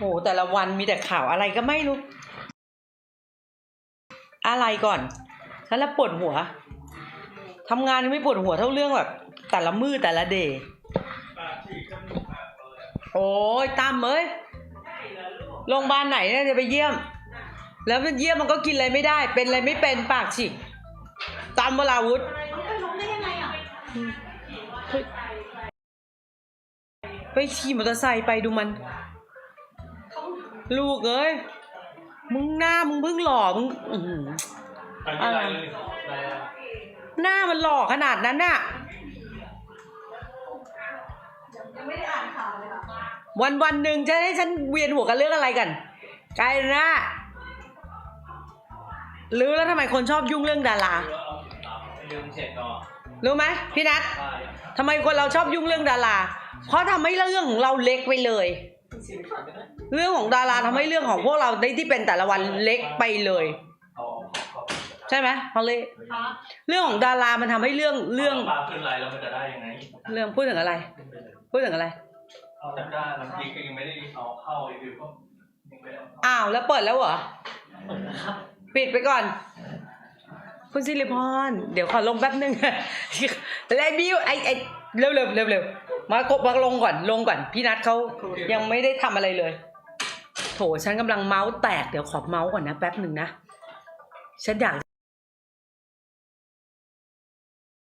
โหแต่ละวันมีแต่ข่าวอะไรก็ไม่รู้ อะไรก่อนฉันละปวดหัวทำงานยังไม่ปวดหัวเท่าเรื่องแบบแต่ละมือแต่ละเดย์โอ้ยตามเอ้ยโรงพยาบาลไหนเนี่ยจะไปเยี่ยม แล้วมันเยี่ยมมันก็กินอะไรไม่ได้ เป็นอะไรไม่เป็นปากฉีกตามเวลาวุธมันเป็นลมได้ยังไงอะไปขี่มอเตอร์ไซค์ไปดูมัน ลูกเอ้ย มึงหน้ามึงเพิ่งหล่อมึงอื้อหือ อันนี้อะไรเลยอะไรอะหน้ามันหล่อขนาดนั้นน่ะยังไม่ได้อ่านข่าวเลยค่ะวันวันหนึ่งจะให้ฉันเวียนหัวกันเรื่องอะไรกันกลายเป็นว่ารู้แล้วทำไมคนชอบยุ่งเรื่องดาราหรือว่าเอาตามให้ลืมเสร็จก่อนรู้ไหมพี่นัทใช่ทำไมคนเราชอบยุ่งเรื่องดารา เพราะทำให้เรื่องของเราเล็กไปเลยชิมก่อนก็ได้ เรื่องของดาราทำให้เรื่องของพวกเราในที่เป็นแต่ละวันเล็กไปเลย ใช่ไหมเขาเลยคะเรื่องของดารามันทำให้เรื่องเรื่องปลาขึ้นไรแล้วมันจะได้ยังไงเรื่องพูดถึงอะไร พูดถึงอะไรเอาแต่ได้น้ำพริกก็ยังไม่ได้เอาเข้าอีกคือก็ยังไม่ได้เอาเข้าวแล้วเปิดแล้วเหรอปิดไปก่อน คุณสิริพรเดี๋ยวขอลงแป๊บนึงแล้วไอ้บิวไอไอ เร็วเร็วเร็วเร็วมากบมาลงก่อนลงก่อน พี่นัทเขายังไม่ได้ทำอะไรเลย โถฉันกำลังเมาส์แตกเดี๋ยวขอเมาส์ก่อนนะแป๊บหนึ่งนะ ฉันอยาก